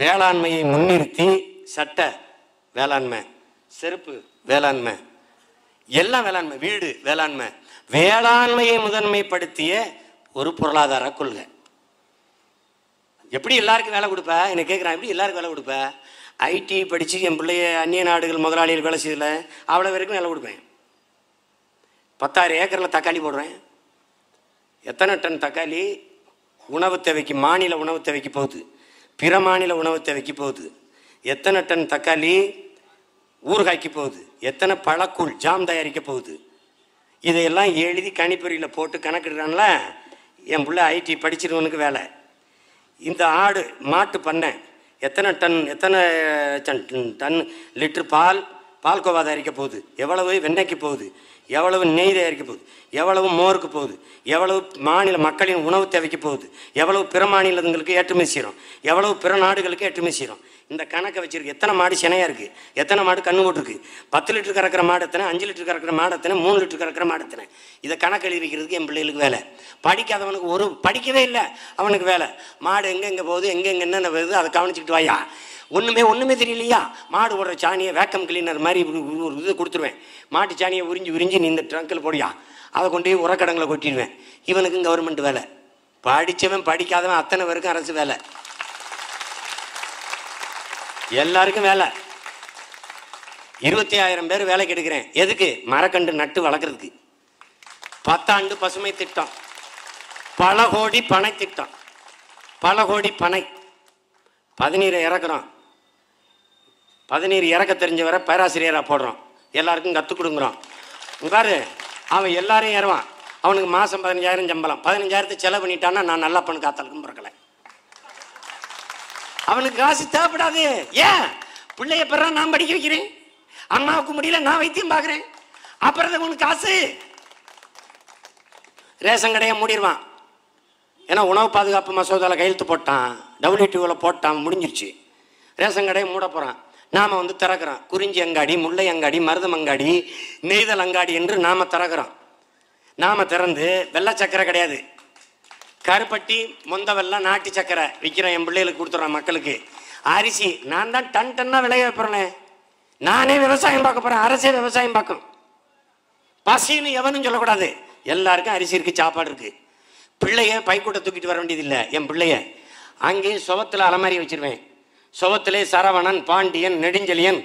வேளாண்மையை முன்னிறுத்தி சட்ட வேளாண்மை செருப்பு வேளாண்மை எல்லாம் வேளாண்மை வீடு வேளாண்மை வேளாண்மையை முதன்மைப்படுத்திய ஒரு பொருளாதார கொள்கை. எப்படி எல்லாருக்கும் வேலை கொடுப்ப? என்ன கேட்குறான் எப்படி எல்லாருக்கும் வேலை கொடுப்ப? ஐடி படித்து என் பிள்ளைய அந்நிய நாடுகள் முதலாளிகள் வேலை செய்யல. அவ்வளோ வரைக்கும் வேலை கொடுப்பேன். பத்தாயிரம் ஏக்கரில் தக்காளி போடுறேன். எத்தனை டன் தக்காளி உணவு தேவைக்கு மாநில உணவு தேவைக்கு போகுது. பிற மாநில உணவு தேவைக்கு போகுது. எத்தனை டன் தக்காளி ஊறுகாய்க்கு போகுது. எத்தனை பழக்கூழ் ஜாம் தயாரிக்க போகுது. இதையெல்லாம் எழுதி கணிப்பொறியில் போட்டு கணக்கிடுறான்ல என் பிள்ளை ஐடி படிச்சிருவனுக்கு வேலை. இந்த ஆடு மாட்டு பண்ணை எத்தனை டன் எத்தனை டன் டன் லிட்டர் பால் பால்கோவா தயாரிக்க போகுது. எவ்வளவு வெண்ணெய்க்கு போகுது. எவ்வளவு நெய் தயாரிக்க போகுது? எவ்வளவு மோருக்கு போகுது? எவ்வளவு மாநில மக்களின் உணவு தேவைக்கு போகுது? எவ்வளவு பிற மாநிலங்களுக்கு ஏற்றுமதி செய்கிறோம் எவ்வளவு பிற நாடுகளுக்கு ஏற்றுமதி செய்கிறோம் இந்த கணக்கை வச்சுருக்கு. எத்தனை மாடு சினையா இருக்குது எத்தனை மாடு கண்ணு போட்டிருக்கு பத்து லிட்டர் கறக்கிற மாடு எத்தனை? அஞ்சு லிட்டர் கறக்கிற மாடு எத்தனை? மூணு லிட்டர் கறக்கிற மாடு எத்தனை? இதை கணக்கு எழுதி வைக்கிறதுக்கு என் பிள்ளைகளுக்கு வேலை. படிக்காதவனுக்கு ஒரு படிக்கவே இல்லை. அவனுக்கு வேலை. மாடு எங்கெங்கே போகுது? எங்கெங்கே என்னென்ன வருது அதை கவனிச்சுக்கிட்டு வாயா. ஒன்றுமே ஒன்றுமே தெரியலையா? மாடு ஓடுற சாணியை வேக்கம் கிளீனர் மாதிரி ஒரு ஒரு இது கொடுத்துருவேன். மாட்டு சாணியை உறிஞ்சி உறிஞ்சி நீ இந்த ட்ரங்கில் போடியா. அதை கொண்டு போய் உரக்கடங்களை கொட்டிடுவேன். இவனுக்கும் கவர்மெண்ட் வேலை. படித்தவன் படிக்காதவன் அத்தனை பேருக்கும் அரசு வேலை. எல்லாருக்கும் வேலை. இருபத்தி ஆயிரம் பேர் வேலைக்கு எடுக்கிறேன் எதுக்கு? மரக்கன்று நட்டு வளர்க்குறதுக்கு. பத்தாண்டு பசுமை திட்டம். பல கோடி பனை திட்டம். பல கோடி பனை. பதினீரை இறக்குறோம். பதினீர் இறக்க தெரிஞ்சவரை பேராசிரியராக போடுறோம். எல்லாருக்கும் கற்றுக் கொடுங்குறோம். பாரு அவன் எல்லாரையும் ஏறுவான். அவனுக்கு மாதம் பதினஞ்சாயிரம் சம்பளம். பதினஞ்சாயிரத்து செலவு பண்ணிட்டான்னா நான் நல்லா பண்ணு காத்தாலுக்கும் பிறக்கல அவனுக்கு காசு தேவைப்படாது. ஏன்? பிள்ளைய பிறகு நான் படிக்க வைக்கிறேன். அம்மாவுக்கு முடியல நான் வைத்தியம் பார்க்குறேன். அப்புறம் உனக்கு காசு. ரேஷன் கடையை மூடிடுவான் ஏன்னா உணவு பாதுகாப்பு மசோதாவில் கையெழுத்து போட்டான். டபிள்யூடிஓவில் போட்டான் முடிஞ்சிருச்சு. ரேஷன் கடையை மூட போகிறான் நாம் வந்து திறக்கிறோம். குறிஞ்சி அங்காடி முல்லை அங்காடி மருதம் அங்காடி நெய்தல் அங்காடி என்று நாம் திறக்கிறோம். நாம் திறந்து வெள்ளை சக்கரை கிடையாது. கருப்பட்டி முந்தவெல்லாம் நாட்டு சக்கரை விற்கிறேன் என் பிள்ளைகளுக்கு கொடுத்துட்றேன் மக்களுக்கு. அரிசி நான் தான் டன் டன்னாக விளைய வைப்பறேனே நானே விவசாயம் பார்க்க போகிறேன் அரசே விவசாயம் பார்க்கும். பசின்னு எவனும் சொல்லக்கூடாது. எல்லாருக்கும் அரிசி இருக்கு சாப்பாடு இருக்கு. பிள்ளைய பைக்கூட்டை தூக்கிட்டு வர வேண்டியதில்லை என் பிள்ளைய. அங்கேயே சுவத்தில் அலமாரி வச்சிருவேன். சுவத்திலே சரவணன் பாண்டியன் நெடுஞ்செழியன்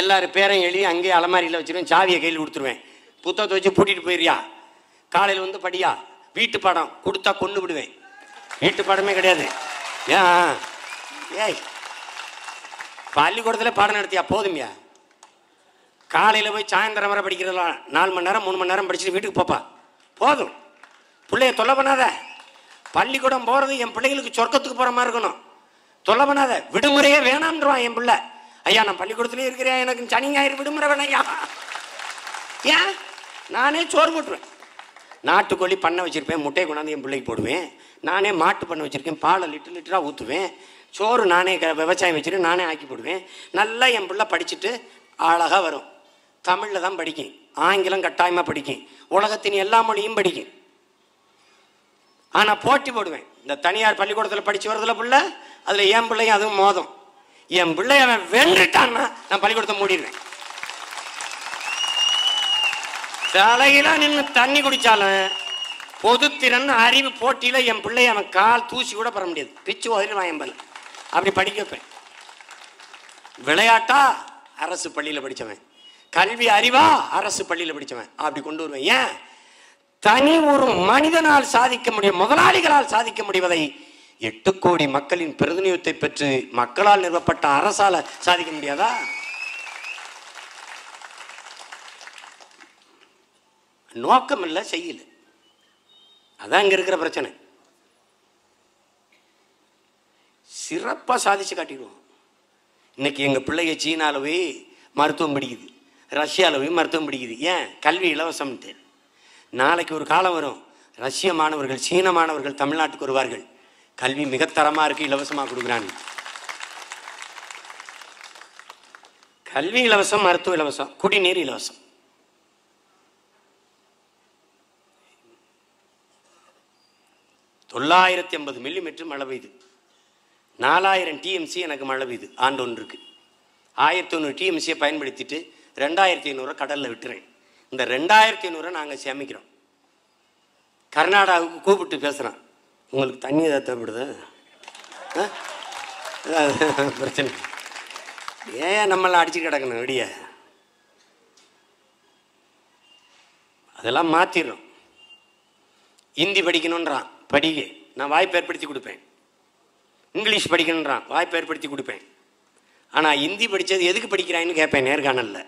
எல்லாரும் பேரையும் எழுதி அங்கேயே அலமாரியில் வச்சிருவேன் சாவியை கையில் கொடுத்துருவேன். புத்தகத்தை வச்சு பூட்டிட்டு போயிடுறியா? காலையில் வந்து படியா? வீட்டு பாடம் கொடுத்தா கொண்டு விடுவேன். வீட்டு பாடமே கிடையாது. ஏன்? ஏய் பள்ளிக்கூடத்தில் பாடம் நடத்தியா? போதுமியா காலையில் போய் சாயந்தரம் வரை படிக்கிறதெல்லாம் நாலு மணி நேரம் மூணு மணி நேரம் படிச்சுட்டு வீட்டுக்கு போப்பா. போதும். பிள்ளைய தொல்லை பண்ணாத. பள்ளிக்கூடம் போகிறது என் பிள்ளைகளுக்கு சொர்க்கத்துக்கு போகிற மாதிரி இருக்கணும். தொல்லை பண்ணாத. விடுமுறையே வேணான்றான் என் பிள்ளை. ஐயா நான் பள்ளிக்கூடத்துலேயே இருக்கிறேன். எனக்கு சனி ஞாயிறு விடுமுறை வேணாம் ஐயா. ஏன்? நானே சோறு போட்டுருவேன். நாட்டுக்கோழி பண்ணை வச்சுருப்பேன் முட்டையை கொண்டாந்து என் பிள்ளைக்கு போடுவேன். நானே மாட்டு பண்ணை வச்சுருக்கேன் பாலை லிட்டர் லிட்டராக ஊற்றுவேன் சோறு நானே க- விவசாயம் வச்சுட்டு நானே ஆக்கி போடுவேன். நல்லா என் பிள்ளை படிச்சுட்டு அழகாக வரும். தமிழில் தான் படிக்கும். ஆங்கிலம் கட்டாயமாக படிக்கும். உலகத்தின் எல்லா மொழியும் படிக்கும். ஆனால் போட்டி போடுவேன். இந்த தனியார் பள்ளிக்கூடத்தில் படித்து வரதுல பிள்ளை அதில் என் பிள்ளையும் அதுவும் மோதும். என் பிள்ளைய அவன் வென்றுட்டான்னா நான் பள்ளிக்கூடத்தை மூடிடுவேன். தலையில நின்று தண்ணி குடிச்சாலும் பொதுத்திறன் அறிவு போட்டியில் என் பிள்ளைய அவன் கால் தூசி கூட பெற முடியாது. பிச்சு உதறிடுவான் என் பல். அப்படி படிக்க வைப்பேன். விளையாட்டா அரசு பள்ளியில் படித்தவன் கல்வி அறிவா அரசு பள்ளியில் படித்தவன் அப்படி கொண்டு வருவேன். ஏன்? தனி ஒரு மனிதனால் சாதிக்க முடியும் முதலாளிகளால் சாதிக்க முடிவதை எட்டு கோடி மக்களின் பிரதிநிதித்துவத்தை பெற்று மக்களால் நிறுவப்பட்ட அரசால் சாதிக்க முடியாதா? நோக்கம் இல்லை செய்யல. அதான் இங்கே இருக்கிற பிரச்சனை. சிறப்பாக சாதிச்சு காட்டிடுவோம். இன்னைக்கு எங்கள் பிள்ளைங்க சீனால போய் மருத்துவம் படிக்குது. ரஷ்யால போய் மருத்துவம் படிக்குது. ஏன்? கல்வி இலவசம்ட்டு நாளைக்கு ஒரு காலம் வரும். ரஷ்ய மாணவர்கள் சீன மாணவர்கள் தமிழ்நாட்டுக்கு வருவார்கள். கல்வி மிகத்தரமா இருக்கு இலவசமாக கொடுக்குறாங்க. கல்வி இலவசம் மருத்துவ இலவசம் குடிநீர் இலவசம். தொள்ளாயிரத்தி ஐம்பது மில்லிமீட்டர் மழை பெய்யுது நாலாயிரம் டிஎம்சி எனக்கு மழை பெய்யுது ஆண்டு ஒன்றுக்கு. ஆயிரத்தி தொண்ணூறு டிஎம்சியை பயன்படுத்திட்டு ரெண்டாயிரத்தி ஐநூறு கடலில் விட்டுறேன். இந்த ரெண்டாயிரத்தி ஐநூறு நாங்கள் சேமிக்கிறோம். கர்நாடகாவுக்கு கூப்பிட்டு பேசுகிறோம் உங்களுக்கு தண்ணி ஏதாவது தேவைப்படுது? ஆ? பிரச்சனை? இல்லை. ஏன் நம்மளாம் அடிச்சு கிடக்கணும் விடிய? அதெல்லாம் மாற்றிடுறோம் ஹிந்தி படிக்கணுன்றான் படிக்க நான் வாய்ப்பு ஏற்படுத்தி கொடுப்பேன். இங்கிலீஷ் படிக்கணுன்றான் வாய்ப்பு ஏற்படுத்தி கொடுப்பேன். ஆனால் ஹிந்தி படித்தது எதுக்கு படிக்கிறான்னு கேட்பேன் நேர்காணலில்.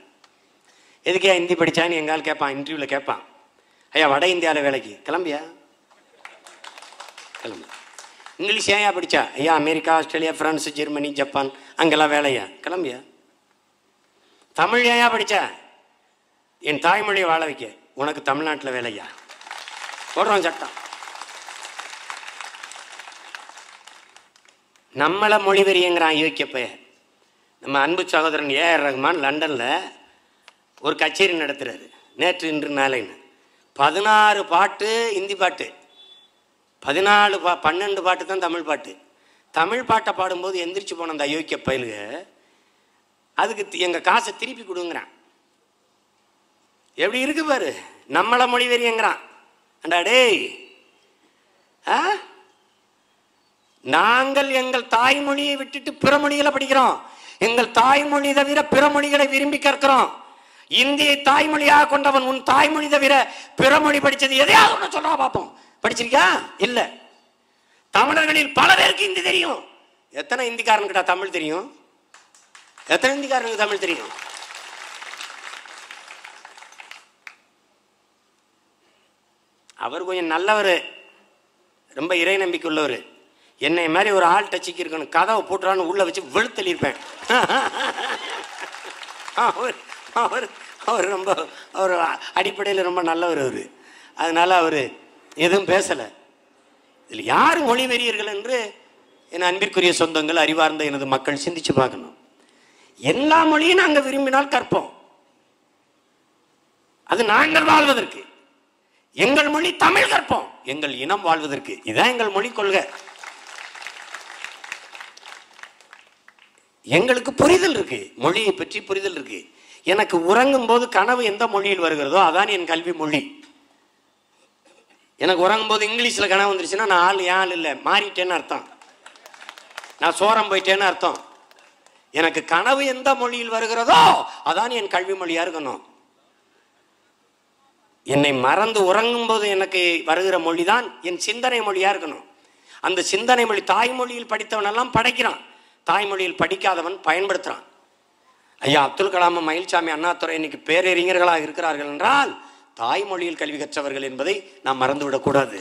எதுக்கே ஹிந்தி படித்தான்னு எங்கால் கேட்பான் இன்டர்வியூவில் கேட்பான் ஐயா வட இந்தியாவில் வேலைக்கு. கிளம்பியா? கிளம்பு. இங்கிலீஷ் ஏன்யா படித்தா ஐயா America Australia France Germany Japan அங்கெல்லாம் வேலையா? கிளம்பியா? தமிழ் ஏன்யா படித்தா என் தாய்மொழியை வாழ வைக்க. உனக்கு தமிழ்நாட்டில் வேலையா? போடுறோம் சட்டம். நம்மளை மொழிவெறியங்கிறான் யோக்கிய பெயர் நம்ம அன்பு சகோதரன் ஏஆர் ரஹ்மான் லண்டனில் ஒரு கச்சேரி நடத்துகிறாரு நேற்று இன்று நாளைன்னு. பதினாறு பாட்டு இந்தி பாட்டு. பதினாலு பா பன்னெண்டு பாட்டு தான் தமிழ் பாட்டு. தமிழ் பாட்டை பாடும்போது எந்திரிச்சு போன அந்த அயோக்கிய பயலுக அதுக்கு தி- காசை திருப்பி கொடுங்கிறான். எப்படி இருக்கு பாரு? நம்மளை மொழி வெறியங்கிறான் அண்டா டேய் ஆ? நாங்கள் எங்கள் தாய்மொழியை விட்டுட்டு பிற மொழிகளை படிக்கிறோம். எங்கள் தாய்மொழி தவிர பிற மொழிகளை விரும்பி கற்கிறோம். இந்தியை தாய்மொழியாக கொண்டவன் உன் தாய்மொழி தவிர பிற மொழி படித்தது எதையாவது ஒன்று சொல்றா பார்ப்போம் படிச்சிருக்கியா? இல்ல. தமிழர்களில் பல பேருக்கு இந்தி தெரியும். எத்தனை இந்திக்காரனுக்கிட்ட தமிழ் தெரியும்? எத்தனை இந்திக்காரனுக்கு தமிழ் தெரியும்? அவர் கொஞ்சம் நல்லவர். ரொம்ப இறை நம்பிக்கை உள்ளவர் என்னை மாதிரி ஒரு ஆள் டச்சிக்கு இருக்கணும். கதவை போட்டுறான்னு உள்ளே வச்சு வெளுத்தள்ளியிருப்பேன். அவர் அவர் அவர் ரொம்ப அவர் அடிப்படையில் ரொம்ப நல்லவர் அவர். அதனால் அவர் எதுவும் பேசலை. இதில் யார் மொழி வெறியர்கள் என்று என் அன்பிற்குரிய சொந்தங்கள் அறிவார்ந்த எனது மக்கள் சிந்திச்சு பார்க்கணும். எல்லா மொழியும் நாங்கள் விரும்பினால் கற்போம். அது நாங்கள் வாழ்வதற்கு. எங்கள் மொழி தமிழ் கற்போம். எங்கள் இனம் வாழ்வதற்கு. இதான் எங்கள் மொழி கொள்கை. எங்களுக்கு புரிதல் இருக்கு. மொழியை பற்றி புரிதல் இருக்கு. எனக்கு உறங்கும் போது கனவு எந்த மொழியில் வருகிறதோ அதான் என் கல்வி மொழி. எனக்கு உறங்கும் போது இங்கிலீஷில் கனவு வந்துருச்சுன்னா நான் ஆள் ஆள் இல்லை. மாறிட்டேன்னு அர்த்தம். நான் சோரம் போயிட்டேன்னு அர்த்தம். எனக்கு கனவு எந்த மொழியில் வருகிறதோ அதான் என் கல்வி மொழியாக இருக்கணும். என்னை மறந்து உறங்கும் போது எனக்கு வருகிற மொழி தான் என் சிந்தனை மொழியாக இருக்கணும். அந்த சிந்தனை மொழி தாய்மொழியில் படித்தவனெல்லாம் படைக்கிறான். தாய்மொழியில் படிக்காதவன் பயன்படுத்துகிறான் ஐயா அப்துல் கலாம் மயில்சாமி அண்ணாதுரை இன்னைக்கு பேரறிஞர்களாக இருக்கிறார்கள் என்றால் தாய்மொழியில் கல்வி கற்றவர்கள் என்பதை நாம் மறந்துவிடக்கூடாது.